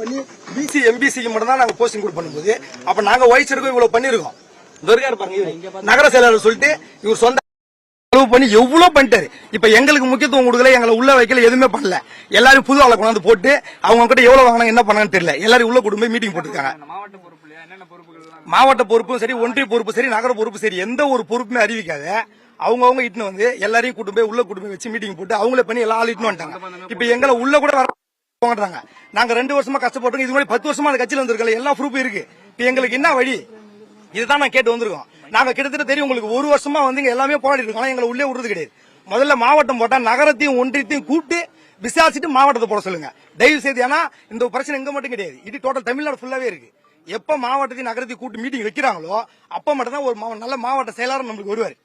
பண்ணி பிசி எம்பிசிக்கு மட்டும் தான் நாங்க போஸ்டிங் கூட பண்ணும்போது அப்ப நாங்க வயசுக்கும் இவ்வளவு பண்ணிருக்கோம். துர்கார் பாருங்க நகர செயலாளர் சொல்லிட்டு இவர் சொந்த செலவு பண்ணி எவ்வளவு பண்ணிட்டாரு. இப்ப எங்களுக்கு முக்கியத்துவம் கொடுக்கல எங்களை உள்ள வைக்கல எதுவுமே பண்ணல. எல்லாரும் புது ஆளை கொண்டாந்து போட்டு அவங்க கிட்ட எவ்வளவு வாங்கினாங்க என்ன பண்ணாங்கன்னு தெரியல. எல்லாரும் உள்ள கூட்டு போய் மீட்டிங் போட்டுருக்காங்க. மாவட்ட பொறுப்பும் சரி ஒன்றிய பொறுப்பு சரி நகர பொறுப்பு சரி எந்த ஒரு பொறுப்புமே அறிவிக்காத அவங்கவுங்க இட்டுன்னு வந்து எல்லாரையும் கூட்டு போய் உள்ள கூட்டு போய் வச்சு மீட்டிங் போட்டு அவங்களே பண்ணி எல்லா ஆள் இட்டுன்னு வந்துட்டாங்க. இப்ப எங்களை உள்ள கூட வர போங்கன்றாங்க. நாங்க ரெண்டு வருஷமா கஷ்டப்பட்டு இது மாதிரி பத்து வருஷமா அந்த கட்சியில வந்திருக்கல. எல்லா ப்ரூஃப் இருக்கு. இப்ப எங்களுக்கு என்ன வழி? இதுதான் நான் கேட்டு வந்திருக்கோம். நாங்க கிட்டத்தட்ட தெரியும் உங்களுக்கு ஒரு வருஷமா வந்து எல்லாமே போராடி இருக்கோம். எங்களை உள்ளே விடுறது கிடையாது. முதல்ல மாவட்டம் போட்டா நகரத்தையும் ஒன்றியத்தையும் கூப்பிட்டு விசாரிச்சுட்டு மாவட்டத்தை போட சொல்லுங்க. தயவு செய்து ஏன்னா இந்த பிரச்சனை எங்க மட்டும் கிடையாது. இது டோட்டல் தமிழ்நாடு ஃபுல்லாவே இருக்கு. எப்ப மாவட்டத்தையும் நகரத்தையும் கூட்டு மீட்டிங் வைக்கிறாங்களோ அப்ப மட்டும் தான் ஒரு நல்ல மாவட்ட செயலாளர் நம்மளுக்கு வருவார்.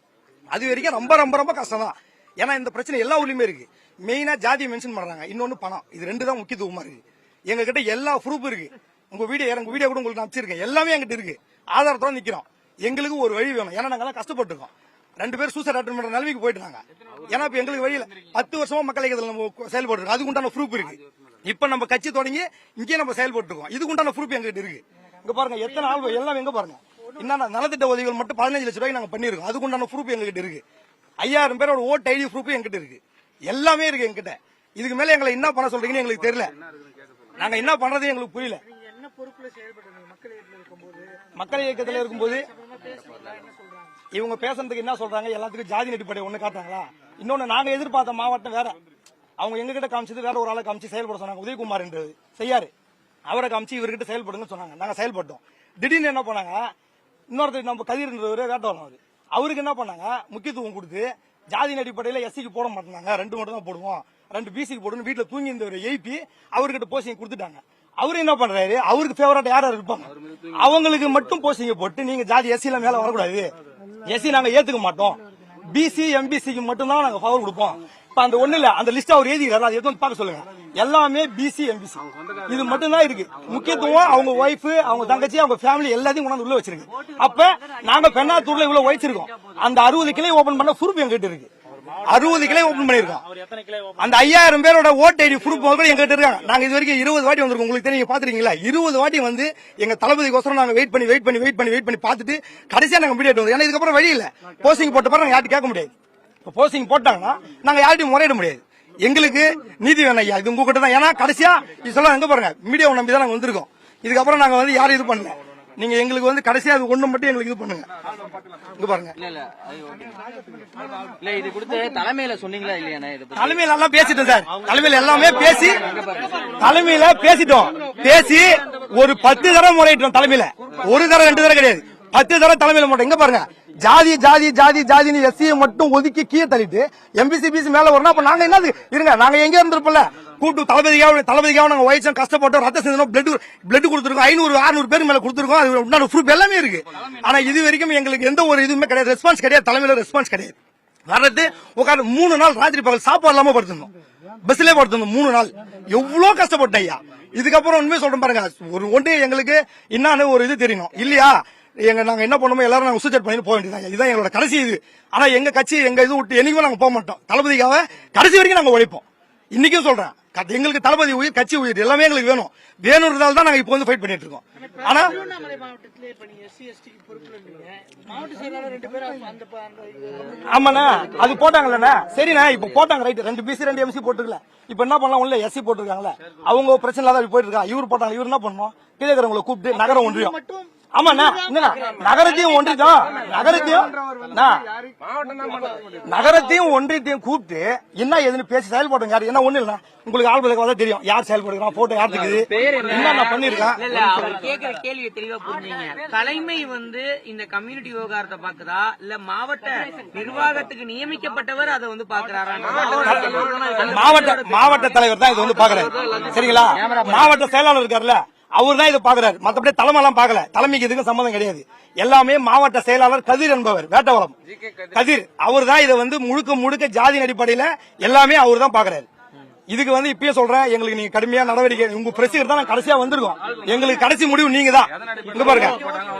அது வரைக்கும் ரொம்ப ரொம்ப ரொம்ப கஷ்டம் தான் ஏன்னா இந்த பிரச்சனை எல்லா ஊர்லயுமே இருக்கு. மெயினா ஜாதி மென்ஷன் பண்றாங்க. இன்னொன்னு பணம். இது ரெண்டு தான் முக்கியத்துவமா இருக்கு. எங்க கிட்ட எல்லா ப்ரூஃப் இருக்கு. உங்க வீடியோ உங்க வீடியோ கூட உங்களுக்கு அமைச்சிருக்கேன் எல்லாமே எங்கிட்ட இருக்கு. ஆதாரத்தோட நிக்கிறோம். எங்களுக்கு ஒரு வழி வேணும். ஏன்னா நாங்கெல்லாம் கஷ்டப்பட்டுருக்கோம். ரெண்டு பேரும் சூசைட் அட்டன் பண்ற நிலைமைக்கு போயிட்டாங்க ஏன்னா இப்ப எங்களுக்கு வழியில பத்து வருஷமா மக்கள் இயக்கத்தில் நம்ம செயல்பட்டு அதுக்கு உண்டான ப்ரூஃப் இருக்கு. இப்ப நம்ம கட்சி தொடங்கி இங்கேயே நம்ம செயல்பட்டு இருக்கோம் இதுக்கு உண்டான ப்ரூஃப் எங்ககிட்ட இருக்கு. இங்க பாருங்க எத்தனை ஆள் எல்லாம் எங்க பாருங்க. என்னன்னா நலத்திட்ட உதவிகள் மட்டும் பதினஞ்சு லட்சம் ரூபாய்க்கு நாங்க பண்ணிருக்கோம் அதுக்கு உண்டான ப்ரூஃப் எங்ககிட்ட இருக்கு. ஐயாயிரம் பேரோட ஓட் ஐடி ப்ரூஃப் எங்கிட்ட இருக்கு. எல்லாமே இருக்கு எங்கிட்ட இதுக்கு மேல எங்களை என்ன பண்ண சொல்றீங்கன்னு எங்களுக்கு தெரியல. நாங்க என்ன பண்றது எங்களுக்கு புரியல. மக்கள் இயக்கத்துல இருக்கும்போது? இவங்க பேசுறதுக்கு என்ன சொல்றாங்க? எல்லாத்துக்கும் ஜாதி அடிப்படை ஒண்ணு காட்டாங்களா இன்னொன்னு நாங்க எதிர்பார்த்த மாவட்டம் வேற. அவங்க எங்க கிட்ட காமிச்சது வேற ஒரு ஆளை காமிச்சு செயல்பட சொன்னாங்க. உதயகுமார் என்றது செய்யாரு. அவரை காமிச்சு இவர்கிட்ட செயல்படுங்கன்னு சொன்னாங்க. நாங்க செயல்பட்டோம். திடீர்னு என்ன பண்ணாங்க? இன்னொருத்தர் நம்ம கதிர்ன்றவர் வேட்டவரம் அவரு. அவருக்கு என்ன பண்ணாங்க? முக்கியத்துவம் கொடுத்து ஜாதியின் அடிப்படையில எஸ்சிக்கு போட மாட்டாங்க ரெண்டு மட்டும் தான் போடுவோம். ரெண்டு பிசிக்கு போடணும் வீட்டுல தூங்கி இருந்த ஒரு எய்பி அவர்கிட்ட போஸ்டிங் கொடுத்துட்டாங்க. அவரு என்ன பண்றாரு? அவருக்கு ஃபேவரட் யார் இருப்பாங்க? அவங்களுக்கு மட்டும் போஸ்டிங் போட்டு நீங்க ஜாதி எஸ்சில மேல வரக்கூடாது. எஸ்சி நாங்க ஏத்துக்க மாட்டோம். பிசி எம்பிசிக்கு மட்டும்தான் நாங்க பவர் கொடுப்போம். இப்ப அந்த ஒண்ணு இல்ல அந்த லிஸ்ட் அவர் எழுதிக்கிறாரு. அதை எதுவும் பார்க்க சொல்லுங்க. எல்லாமே பிசி எம்பிசி இது மட்டும்தான் இருக்கு. முக்கியத்துவம் அவங்க ஒய்ஃப் அவங்க தங்கச்சி அவங்க ஃபேமிலி எல்லாத்தையும் கொண்டாந்து உள்ள வச்சிருக்கு. அப்ப நாங்க பெண்ணாத்தூர்ல இவ்வளவு வச்சிருக்கோம் அந்த அறுபது கிளை ஓபன் பண்ண ப்ரூஃப் எங்கிட்ட இருக்கு. அறுபது கிளை ஓபன் பண்ணிருக்கோம் அந்த ஐயாயிரம் பேரோட ஓட் ஐடி ப்ரூஃப் கூட எங்கிட்ட இருக்காங்க. நாங்க இது வரைக்கும் இருபது வாட்டி வந்திருக்கோம். உங்களுக்கு தெரியும் பாத்துருக்கீங்களா இருபது வாட்டி வந்து எங்க தளபதிக்கோசரம் நாங்க வெயிட் பண்ணி வெயிட் பண்ணி வெயிட் பண்ணி வெயிட் பண்ணி பார்த்துட்டு கடைசியா நாங்க மீடியேட் வந்து ஏன்னா இதுக்கப்புறம் வழி இல்ல. போஸ்டிங் போட்ட பிறகு நாங்க யார்ட்டும் கேட்க முடியாது. இப்போ போஸ்டிங் போட்டாங்கன்னா நாங்க யார்ட்டையும் முறையிட முடியாது. எங்களுக்கு நீதி வேணும் ஐயா. இது உங்ககிட்ட தான் ஏன்னா கடைசியா இது சொல்ல எங்க பாருங்க மீடியாவை நம்பி தான் நாங்க வந்திருக்கோம். இதுக்கப்புறம் நாங்க வந்து யாரும் இது பண்ணல. நீங்க எங்களுக்கு வந்து கடைசியா அது ஒண்ணு மட்டும் எங்களுக்கு இது பண்ணுங்க. இங்க பாருங்க. இல்ல இது கொடுத்து தலைமையில சொன்னீங்களா பத்தி? தலைமையில எல்லாம் பேசிட்டோம் சார். தலைமையில எல்லாமே பேசி தலைமையில பேசிட்டோம். பேசி ஒரு பத்து தடவை முறையிட்டோம் தலைமையில. ஒரு தடவை ரெண்டு தடவை கிடையாது. பத்து தடவை தலைமையில மட்டும் எங்க பாருங்க. ஜாதி ஜாதி ஜாதி ஜாதின்னு எஸ்சியை மட்டும் ஒதுக்கி கீழே தள்ளிட்டு எம்பிசி பிசி மேல வரணும் அப்ப நாங்க என்னது? இருங்க நாங்க எங்க இருந்திருப்போம்ல? கூட்டு தளபதியாக தளபதிக்காக நாங்க வயசம் கஷ்டப்பட்டோம். ரத்த சிந்தனம் பிளட் பிளட் கொடுத்துருக்கோம். ஐநூறு அறுநூறு பேர் மேல கொடுத்துருக்கோம். அது உண்டான ப்ரூஃப் எல்லாமே இருக்கு. ஆனா இது வரைக்கும் எங்களுக்கு எந்த ஒரு இதுவுமே கிடையாது. ரெஸ்பான்ஸ் கிடையாது. தலைமையில ரெஸ்பான்ஸ் கிடையாது. வர்றது உட்காந்து மூணு நாள் ராத்திரி பகல் சாப்பாடு இல்லாம படுத்திருந்தோம். பஸ்லயே படுத்திருந்தோம். மூணு நாள். எவ்வளவு கஷ்டப்பட்டேன் ஐயா. இதுக்கப்புறம் உண்மையை சொல்றேன் பாருங்க. ஒரு ஒன்று எங்களுக்கு என்னன்னு ஒரு இது தெரியணும். இல்லையா? எங்க நாங்க என்ன பண்ணுமோ எல்லாரும் நாங்க சூசைட் பண்ணி போக வேண்டியதாங்க இதுதான் எங்களோட கடைசி இது. ஆனா எங்க கட்சி எங்க இது விட்டு என்னைக்குமே நாங்க போக மாட்டோம். தளபதிக்காக கடைசி வரைக்கும் நாங்க உழைப்போம். இன்னைக்கும் சொல்றேன். எங்களுக்கு தளபதி உயிர் கட்சி உயிர் எல்லாமே எங்களுக்கு வேணும். வேணுன்றதால தான் நாங்க இப்போ வந்து ஃபைட் பண்ணிட்டு இருக்கோம். ஆனா ஆமாண்ணா அது போட்டாங்கல்லண்ணா. சரிண்ணா இப்ப போட்டாங்க ரைட் ரெண்டு பிசி ரெண்டு எம்சி போட்டுருக்கல. இப்ப என்ன பண்ணலாம் உள்ள எஸ்சி போட்டிருக்காங்களே அவங்க பிரச்சனை இல்லாத போயிட்டு இருக்கா. இவர் போட்டாங்க இவர் என்ன பண்ணணும் கீழே இருக்கிறவங்களை கூப்பிட்டு நகரம் ஒன்றியம். ஆமாண்ணா. என்னண்ணா? நகரத்தையும் ஒன்றியம் நகரத்தையும் நகரத்தையும் ஒன்றியத்தையும் கூப்பிட்டு என்ன ஏதுன்னு பேசி செயல்படுங்க யாரு? என்ன ஒண்ணு இல்ல உங்களுக்கு ஆள் பதக்கம் தான் தெரியும். யார் செயல்படுறான் போட்டோ யார் இருக்குது என்ன பண்ணிருக்கான்? இல்ல இல்ல அவர் கேக்குற கேள்வியை தெளிவா புரிஞ்சுங்க. தலைமை வந்து இந்த கம்யூனிட்டி விவகாரத்தை பாக்குதா இல்ல மாவட்ட நிர்வாகத்துக்கு நியமிக்கப்பட்டவர் அதை வந்து பாக்குறாரா மாவட்ட மாவட்ட தலைவர் தான் இது வந்து பாக்குறாரு சரிங்களா? மாவட்ட செயலாளர் இருக்காருல்ல அவர் தான் இதை பாக்குறாரு மத்தபடி தலைமை எல்லாம் பாக்கல தலைமைக்கு இதுக்கும் சம்மந்தம் கிடையாது. எல்லாமே மாவட்ட செயலாளர் கதிர் என்பவர் வேட்டவரம் கதிர். அவர் தான் இதை வந்து முழுக்க முழுக்க ஜாதியின் அடிப்படையில எல்லாமே அவர் தான் பாக்குறாரு இதுக்கு வந்து இப்பயே சொல்றேன் எங்களுக்கு நீங்க கடுமையா நடவடிக்கை உங்க பிரசிகர் தான் கடைசியா வந்திருக்கோம். எங்களுக்கு கடைசி முடிவு நீங்க தான் இங்க பாருங்க.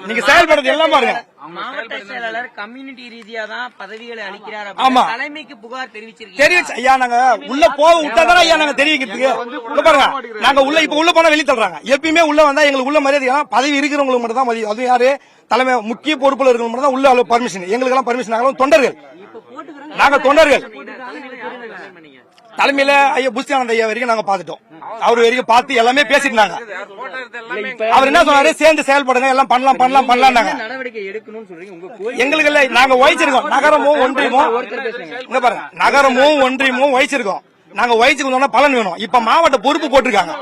நீங்க செயல்படுறது எல்லாம் பாருங்க. மாவட்ட செயலாளர் கம்யூனிட்டி ரீதியா தான் பதவிகளை அளிக்கிறார் ஆமா. தலைமைக்கு புகார் தெரிவிச்சிருக்கீங்க. தெரிவிச்சு ஐயா நாங்க உள்ள போக விட்டாதானே ஐயா நாங்க தெரிவிக்கிறதுக்கு இங்க பாருங்க நாங்க உள்ள இப்ப உள்ள போனா வெளிய தள்ளுறாங்க. எப்பயுமே உள்ள வந்தா எங்களுக்கு உள்ள மரியாதை பதவி இருக்கிறவங்களுக்கு மட்டும் தான் மதியம் அதுவும் யாரு? தலைமை முக்கிய பொறுப்புல இருக்கிறவங்க மட்டும் தான் உள்ள பர்மிஷன் எங்களுக்கு எல்லாம் பர்மிஷன் நாங்களும் தொண்டர்கள் நாங்க தொண்டர்கள். தலைமையில ஐயா புஷ்டியானந்த ஐயா வரைக்கும் நாங்க பாத்துட்டோம் அவர் வரைக்கும் பார்த்து எல்லாமே பேசிட்டாங்க அவர் என்ன சொன்னாரு? சேர்ந்து செயல்படுங்க எல்லாம் பண்ணலாம் பண்ணலாம் பண்ணலாம் நடவடிக்கை எடுக்கணும்னு சொல்றீங்க. உங்க கோயில் எங்களுக்கு இல்ல நாங்க வகிச்சிருக்கோம் நகரமும் ஒன்றியமும் இங்க பாருங்க. நகரமும் ஒன்றியமும் வகிச்சிருக்கோம் நாங்க வயசுக்கு வந்தோம்னா பலன் வேணும். இப்ப மாவட்ட பொறுப்பு போட்டிருக்காங்க.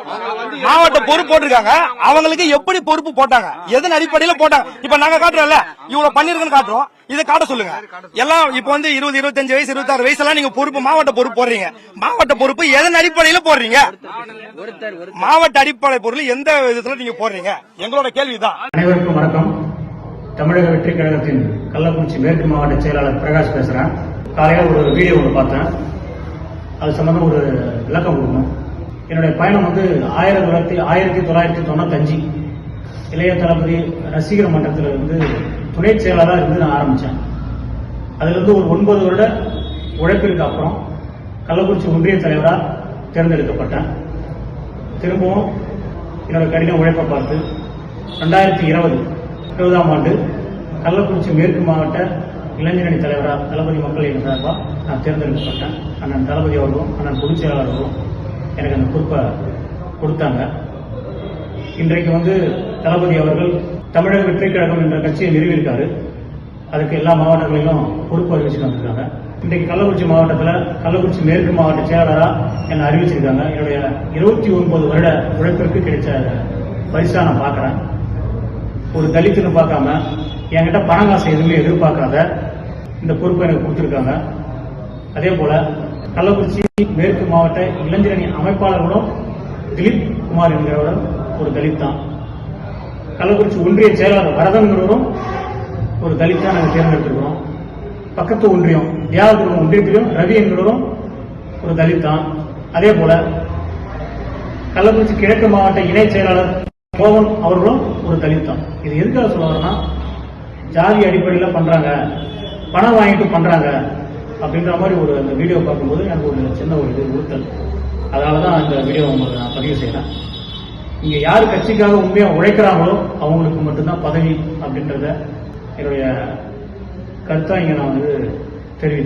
மாவட்ட பொறுப்பு போட்டிருக்காங்க. அவங்களுக்கு எப்படி பொறுப்பு போட்டாங்க? எதன் அடிப்படையில போட்டாங்க? இப்ப நாங்க காட்டுறோம்ல. இவ்வளவு பண்ணிருக்குன்னு காட்டுறோம். இதை காட்ட சொல்லுங்க. எல்லாம் இப்ப வந்து இருபது இருபத்தஞ்சு வயசு இருபத்தாறு வயசு எல்லாம் நீங்க பொறுப்பு மாவட்ட பொறுப்பு போடுறீங்க. மாவட்ட பொறுப்பு எதன் அடிப்படையில போடுறீங்க? மாவட்ட அடிப்படை பொருள் எந்த விதத்துல நீங்க போடுறீங்க? எங்களோட கேள்விதான். அனைவருக்கும் வணக்கம். தமிழக வெற்றி கழகத்தின் கள்ளக்குறிச்சி மேற்கு மாவட்ட செயலாளர் பிரகாஷ் பேசுறேன். காலையில ஒரு வீடியோ ஒன்று பார்த்தேன். அது சம்பந்தம் ஒரு விளக்கம் கொடுக்கணும். என்னுடைய பயணம் வந்து ஆயிரத்தி தொள்ளாயிரத்தி ஆயிரத்தி தொள்ளாயிரத்தி தொண்ணூத்தஞ்சு இளைய தளபதி ரசிகர் மன்றத்தில் இருந்து துணை செயலாளராக இருந்து நான் ஆரம்பித்தேன் அதிலிருந்து ஒரு ஒன்பது வருட உழைப்பிற்கு அப்புறம் கள்ளக்குறிச்சி ஒன்றிய தலைவராக தேர்ந்தெடுக்கப்பட்டேன். திரும்பவும் என்னோட கடின உழைப்பை பார்த்து ரெண்டாயிரத்தி இருபது இருபதாம் ஆண்டு கள்ளக்குறிச்சி மேற்கு மாவட்ட இளைஞரணி தலைவராக தளபதி மக்கள் இயக்க சார்பாக நான் தேர்ந்தெடுக்கப்பட்டேன் அண்ணன் தளபதி அவர்களும் அண்ணன் பொதுச் செயலாளர் அவர்களும் எனக்கு அந்த பொறுப்பை கொடுத்தாங்க. இன்றைக்கு வந்து தளபதி அவர்கள் தமிழக வெற்றி கழகம் என்ற கட்சியை நிறுவியிருக்காரு. அதுக்கு எல்லா மாவட்டங்களிலும் பொறுப்பு அறிவிச்சுட்டு வந்திருக்காங்க. இன்றைக்கு கள்ளக்குறிச்சி மாவட்டத்தில் கள்ளக்குறிச்சி மேற்கு மாவட்ட செயலாளராக என்னை அறிவிச்சிருக்காங்க. என்னுடைய இருபத்தி ஒன்பது வருட உழைப்பிற்கு கிடைச்ச பரிசா நான் பார்க்குறேன். ஒரு தலித்துன்னு பார்க்காம என்கிட்ட பணம் காசு எதுவுமே எதிர்பார்க்காத இந்த பொறுப்பை எனக்கு கொடுத்துருக்காங்க. அதே போல கள்ளக்குறிச்சி மேற்கு மாவட்ட இளைஞரணி அமைப்பாளர்களும் திலீப் குமார் என்கிறவரும் ஒரு தலித் தான். கள்ளக்குறிச்சி ஒன்றிய செயலாளர் வரதன்கிறவரும் ஒரு தலித் தான் நாங்கள் தேர்ந்தெடுத்திருக்கிறோம். பக்கத்து ஒன்றியம் தியாகபுரம் ஒன்றியத்திலும் ரவி என்கிறவரும் ஒரு தலித் தான். அதே போல கள்ளக்குறிச்சி கிழக்கு மாவட்ட இணை செயலாளர் கோவன் அவர்களும் ஒரு தலித் தான். இது எதுக்காக சொல்லுவாருன்னா ஜாதி அடிப்படையில் பண்ணுறாங்க பணம் வாங்கிட்டு பண்ணுறாங்க அப்படின்ற மாதிரி ஒரு அந்த வீடியோ பார்க்கும்போது எனக்கு ஒரு சின்ன ஒரு இது உறுத்தல் அதனால தான் இந்த வீடியோ உங்களுக்கு நான் பதிவு செய்யறேன் இங்கே யார் கட்சிக்காக உண்மையாக உழைக்கிறாங்களோ அவங்களுக்கு மட்டும்தான் பதவி அப்படின்றத என்னுடைய கருத்தாக இங்கே நான் வந்து தெரிவித்தேன்